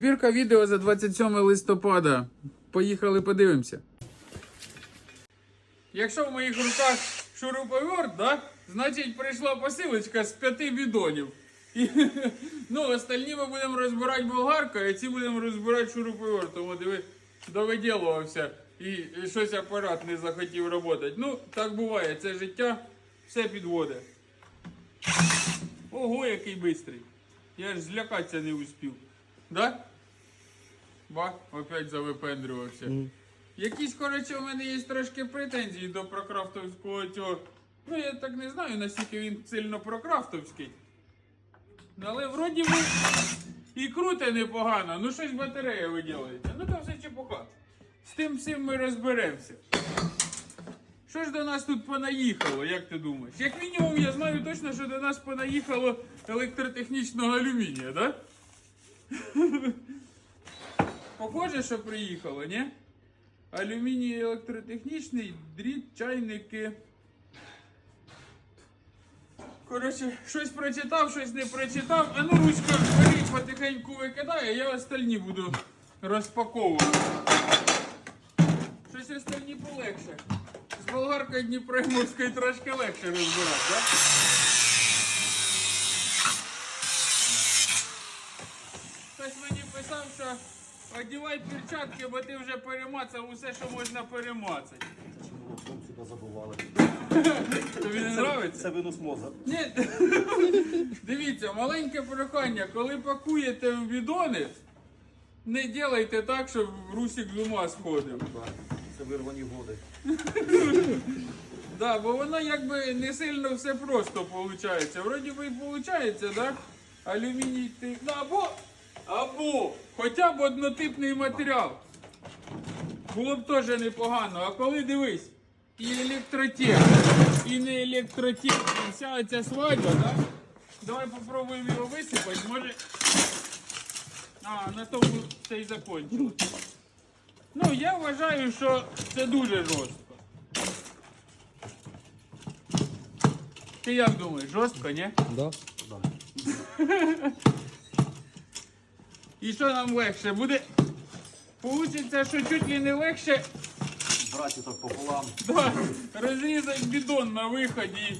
Збірка відео за 27 листопада. Поїхали подивимося. Якщо в моїх руках шуруповерт, да, значить прийшла посилочка з п'яти бідонів. І, ну, остальні ми будемо розбирати болгаркою, а ці будемо розбирати шуруповертом. От диви, довиділувався і, і щось апарат не захотів працювати. Ну, так буває, це життя все підводить. Ого, який бистрий. Я ж злякатися не успів. Да? Ба, опять завипендрювався. Якісь, коротше, у мене є трошки претензії до прокрафтовського цього. Ну, я так не знаю, наскільки він сильно прокрафтовський. Але вроді би і круте непогано. Ну щось батарея виділається. Ну то все чепуха. З тим всім ми розберемося. Що ж до нас тут понаїхало, як ти думаєш? Як мінімум, я знаю точно, що до нас понаїхало електротехнічного алюмінія, так? Да? Похоже, що приїхало, ні? Алюміній електротехнічний, дріт, чайники. Коротше, щось прочитав, щось не прочитав. А ну, ручка беріть потихеньку викидає, я остальні буду розпаковувати. Щось остальні полегше. З болгаркою Дніпроморської трошки легше розбирати, так? Хтось мені писав, що одівай перчатки, бо ти вже перемацав усе, що можна перемацати. Сюди забували. Тобі не подобається? Це винос мозга. Ні. Дивіться, маленьке прохання, коли пакуєте в бідони, не делайте так, щоб русик з ума сходив. Це вирвані води. Да, бо воно якби не сильно все просто виходить. Вроді би і виходить, да? Алюміній ти. Ну, або, або хоча б однотипний матеріал. Було б теж непогано. А коли дивись, і електротех, і не електротех, і вся ця свадьба, да? Давай попробуємо його висипати, може. А, на тому це і закончилось. Ну, я вважаю, що це дуже жорстко. Ти як думаєш, жорстко, ні? Да. І що нам легше? Буде. Получиться, що чуть ли не легше Браті так пополам. да, розрізати бідон на виході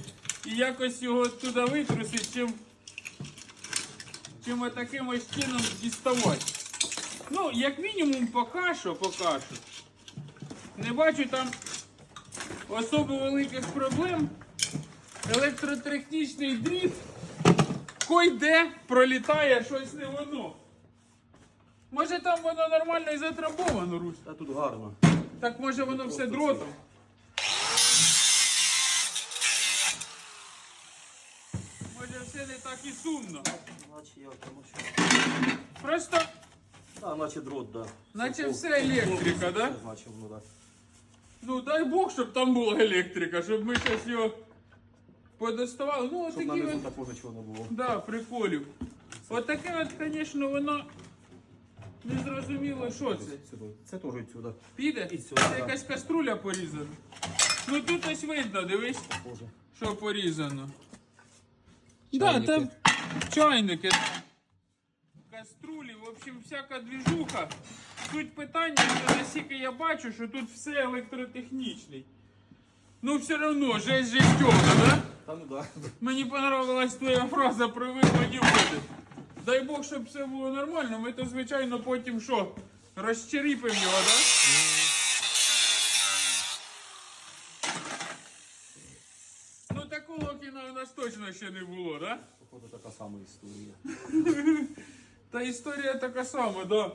і якось його туди витрусити, чим, чим отаким ось чином діставати. Ну, як мінімум, поки що, поки що. Не бачу там особо великих проблем. Електротехнічний дріт койде пролітає щось не воно. Може там воно нормально і затрамбовано, Русь? Та тут гарно. Так може воно все дротом? Може все не так і сумно. Наче як там що. Просто, А, наче дрот, да. наче Це все пол- електрика, да? Це Наче воно, да. Ну дай Бог, щоб там була електрика, щоб ми щось його подоставали. Ну, от Щоб такі нанизу от, такого нічого не було. да, приколів. От таке от, звісно, воно не зрозуміло, що це. Сюди. Це теж відсюди. Піде? І сюди, Це да. якась каструля порізана. Ну тут ось видно, дивись. Боже. Що порізано? Да, там чайники. Каструлі, в общем, всяка двіжуха. Суть питання, що наскільки я бачу, що тут все електротехнічний. Ну все одно, жесть жестьовна, да? Та ну да. Мені понравилась твоя фраза про виводі води. Дай Бог, щоб все було нормально, ми то, звичайно, потім що? Розчеріпимо його, да? Ну такого кіна у нас точно ще не було, да? Походу така сама історія. Та історія така сама, да.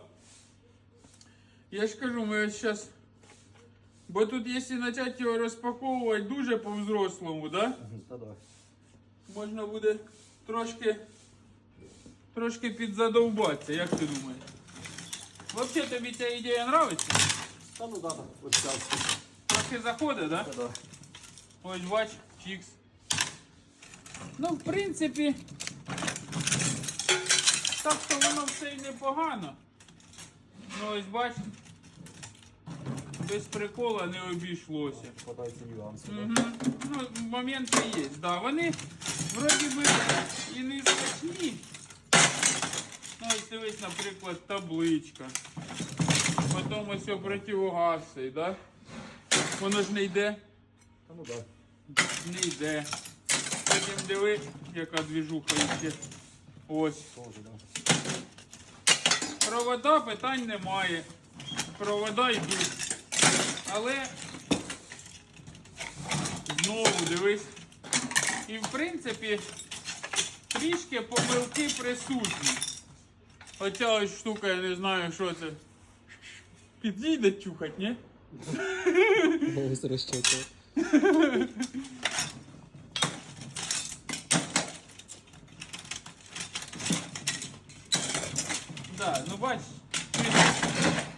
Я ж кажу, ми ось зараз. Бо тут, якщо почати його розпаковувати дуже по-взрослому, да? Та да. Можна буде трошки. Трошки підзадовбатися, як ти думаєш? Взагалі тобі ця ідея нравиться? Та ну да, так. Ось час. Трохи заходить, да? Та да. Ось бач, чікс. Ну, в принципі, так що воно все і непогано. Ну ось бач, без прикола не обійшлося. Складаються нюанси. Угу. Ну, моменти є. Да, вони вроді би і не страшні. Ну, ось дивись, наприклад, табличка. Потім ось противогаз цей, да? Воно ж не йде. Та ну да. Не йде. Потім диви, яка двіжуха йде. Ось. Тоже, да. Провода питань немає. Провода йдуть. Але знову дивись. І в принципі трішки помилки присутні. Оця ось штука, я не знаю, що це. Підійде чухать, ні? Ось розчетив. Да, ну бач,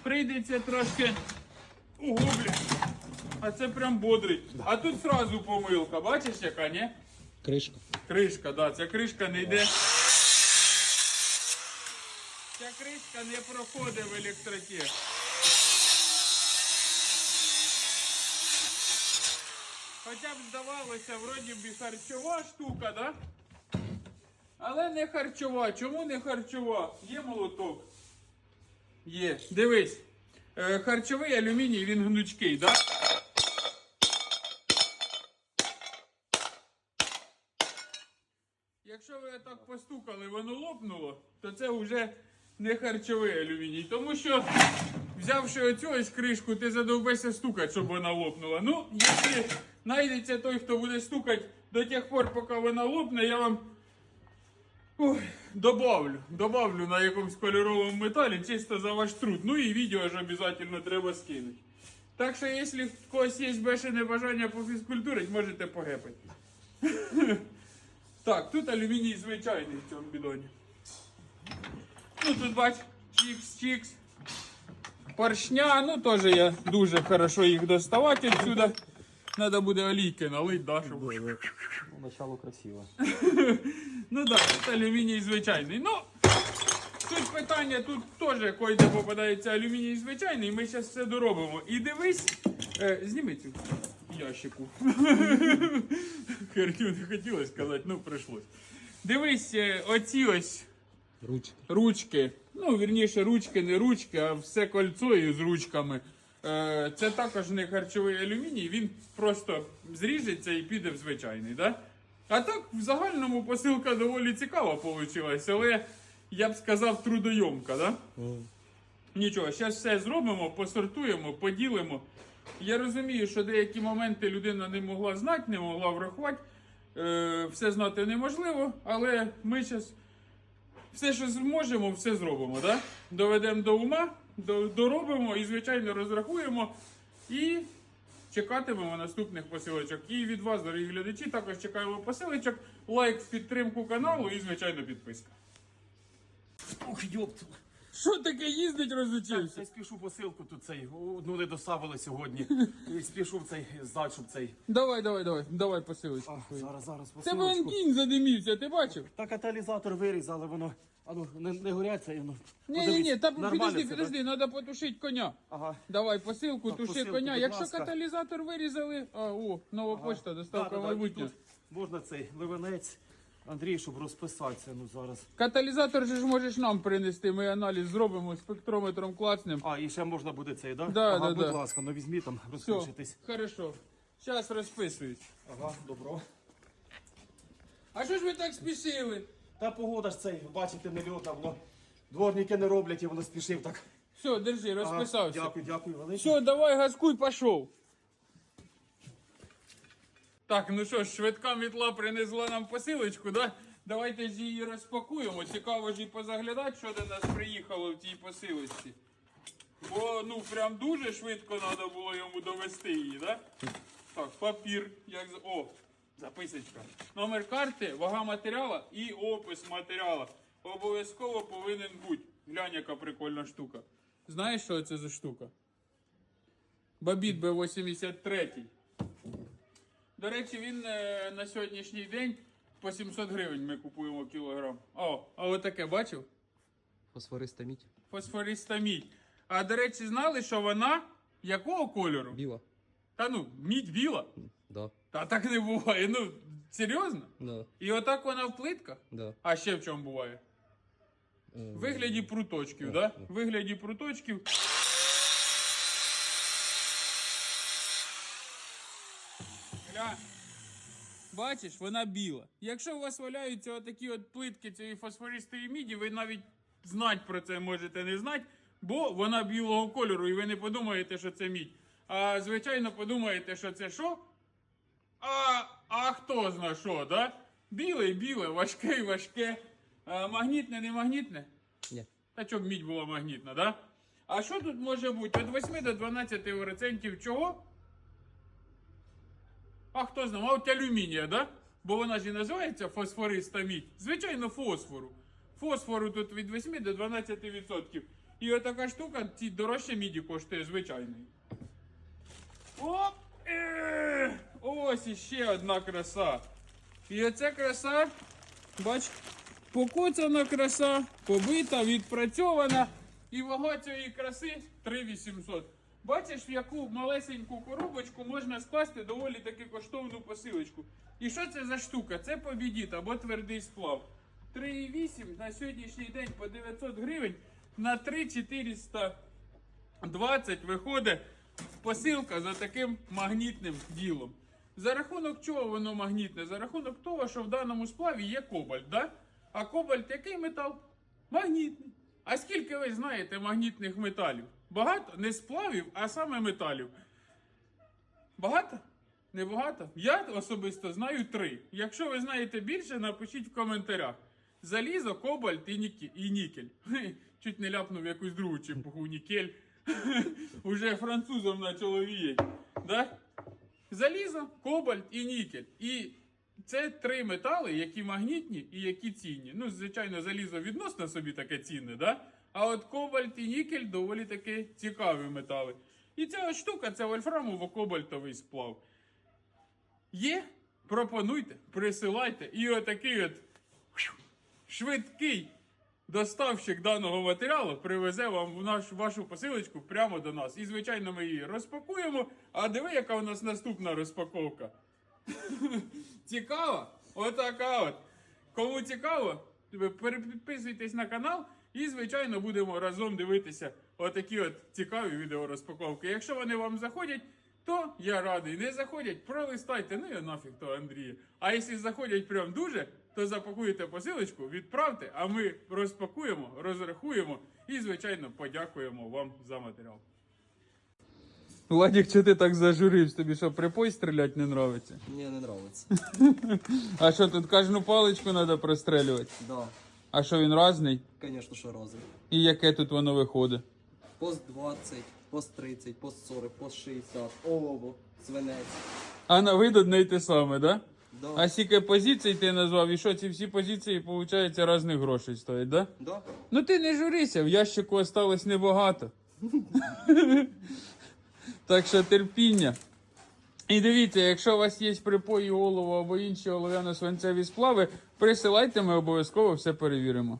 прийдеться трошки углублю. А це прям бодрий. А тут сразу помилка, бачиш яка, ні? Кришка. Кришка, да, ця кришка не йде. Ця кришка не проходить в електротех. Хоча б здавалося, вроді б і харчова штука, да? Але не харчова. Чому не харчова? Є молоток. Є. Дивись. Е, харчовий алюміній, він гнучкий, да? Якщо ви так постукали, воно лопнуло, то це вже не харчовий алюміній. Тому що, взявши оцю кришку, ти задовбешся стукати, щоб вона лопнула. Ну, якщо знайдеться той, хто буде стукати до тих пор, поки вона лопне, я вам ой, добавлю. Добавлю на якомусь кольоровому металі, чисто за ваш труд. Ну і відео ж обов'язково треба скинути. Так що, якщо в когось є бешене бажання пофізкультурити, можете погепати. Так, тут алюміній звичайний в цьому бідоні. Ну тут бач, чікс-чікс. Поршня, ну теж я дуже хорошо їх доставати відсюди. Треба буде олійки налити, да, щоб... Ну, начало красиво. Ну так, да, алюміній звичайний. Ну, тут питання, тут теж койде попадається алюміній звичайний, ми зараз все доробимо. І дивись, е, зніми цю ящику. Херню не хотілося сказати, ну прийшлось. Дивись, е, оці ось Ручка. ручки. Ну, вірніше, ручки, не ручки, а все кольцо із ручками. Е, Це також не харчовий алюміній, він просто зріжеться і піде в звичайний. Да? А так, в загальному посилка доволі цікава вийшла, але я б сказав трудойомка. Да? Нічого, зараз все зробимо, посортуємо, поділимо. Я розумію, що деякі моменти людина не могла знати, не могла врахувати. Е, все знати неможливо, але ми зараз все, що зможемо, все зробимо. Да? Доведемо до ума, доробимо і, звичайно, розрахуємо. І чекатимемо наступних посилочок. І від вас, дорогі глядачі, також чекаємо посилочок, лайк підтримку каналу і, звичайно, підписка. Ох, йопт. Що таке їздить розучився? Я спішу посилку тут цей. Одну не доставили сьогодні. І спішу цей здати, щоб цей. Давай, давай, давай, давай посилочку. А, зараз, зараз Це вон посилочку. кінь задимівся, ти бачив? Та каталізатор вирізали, воно. А ну, не, не горяться, і ну. Ні, ні, ні, та нормально підожди, підожди, треба потушити коня. Ага. Давай посилку, Так, туши посилку, коня. будь Якщо ласка. каталізатор вирізали, а о, нова ага. почта, доставка Да-да-да, майбутнє. тут Можна цей ливенець, Андрій, щоб розписатися. Ну зараз. Каталізатор же ж можеш нам принести, ми аналіз зробимо, спектрометром клацнем. А, і ще можна буде цей, да? Да, ага, да, будь да. ласка, ну візьмі там, розпишитись. хорошо. Зараз розписують. Ага, добро. А що ж ви так спішили? Та погода ж цей, бачите, не льота, воно. Дворники не роблять і воно спішив так. Все, держи, Ага, розписався. Дякую, дякую, велике. Все, давай газкуй, пішов. Так, ну що ж, швидка мітла принесла нам посилочку, да? Давайте ж її розпакуємо. Цікаво ж і позаглядати, що до нас приїхало в цій посилочці. Бо ну прям дуже швидко треба було йому довести її, да? Так, папір, як О, записочка. Номер карти, вага матеріала і опис матеріала. Обов'язково повинен бути. Глянь, яка прикольна штука. Знаєш, що це за штука? Бабіт Б-83. До речі, він е, на сьогоднішній день по 700 гривень ми купуємо кілограм. О, а отаке бачив? Фосфориста мідь. Фосфориста мідь. А до речі, знали, що вона якого кольору? Біла. Та ну, мідь біла. Да. Та так не буває. Ну, серйозно? Да. І отак вона в плитках? Да. А ще в чому буває? В вигляді пруточків, да? В вигляді пруточків. Гля. Бачиш, вона біла. Якщо у вас валяються отакі от плитки цієї фосфористої міді, ви навіть знати про це можете не знати, бо вона білого кольору, і ви не подумаєте, що це мідь. А звичайно, подумаєте, що це що? А, а хто зна що, да? Біле, біле, важке, важке. А, магнітне, не магнітне? Ні. Та щоб мідь була магнітна, да? А що тут може бути? Від 8 до 12 процентів чого? А хто знає, мабуть, алюмінія, да? Бо вона ж і називається фосфориста мідь. Звичайно, фосфору. Фосфору тут від 8 до 12 відсотків. І отака штука ці дорожче міді коштує звичайної. Оп! Ось іще одна краса. І оця краса, бач, покоцана краса, побита, відпрацьована. І вага цієї краси 3800. Бачиш, в яку малесеньку коробочку можна скласти доволі таки коштовну посилочку. І що це за штука? Це побідіт або твердий сплав. 3,8 на сьогоднішній день по 900 гривень на 3,420 виходить посилка за таким магнітним ділом. За рахунок чого воно магнітне? За рахунок того, що в даному сплаві є кобальт, да? А кобальт який метал? Магнітний. А скільки ви знаєте магнітних металів? Багато? Не сплавів, а саме металів. Багато? Небагато? Я особисто знаю три. Якщо ви знаєте більше, напишіть в коментарях. Залізо, кобальт і, нікі... і нікель. Чуть не ляпнув якусь другу чепуху нікель. Уже французом почало віяти. Да? Залізо, кобальт і нікель. І це три метали, які магнітні і які цінні. Ну, звичайно, залізо відносно собі таке цінне, да? А от кобальт і нікель доволі таки цікаві метали. І ця штука це вольфрамово-кобальтовий сплав. Є? Пропонуйте, присилайте. І отакий от швидкий доставщик даного матеріалу привезе вам в наш, вашу посилочку прямо до нас. І, звичайно, ми її розпакуємо. А диви, яка у нас наступна розпаковка. Цікаво? Отака от. Кому цікаво, ви переписуйтесь на канал і, звичайно, будемо разом дивитися отакі от цікаві відеорозпаковки. Якщо вони вам заходять, то я радий. Не заходять, пролистайте, ну я нафіг то Андрія. А якщо заходять прям дуже, то запакуєте посилочку, відправте, а ми розпакуємо, розрахуємо і, звичайно, подякуємо вам за матеріал. Владик, чи ти так зажурився? Тобі що, припой стріляти не нравиться? Мені не нравиться. А що тут кожну паличку треба прострелювати? Да, А що він разний? звісно, що разом. І яке тут воно виходить? Пост 20, пост 30, пост 40, пост 60, олово, свинець. А на вид одне й те саме, да? Да. А скільки позицій ти назвав, і що ці всі позиції, виходить, різних грошей стоять, да? Да? Ну ти не журися, в ящику осталось небагато. так що терпіння. І дивіться, якщо у вас є припої олово або інші олов'яно-свинцеві сплави, присилайте, ми обов'язково все перевіримо.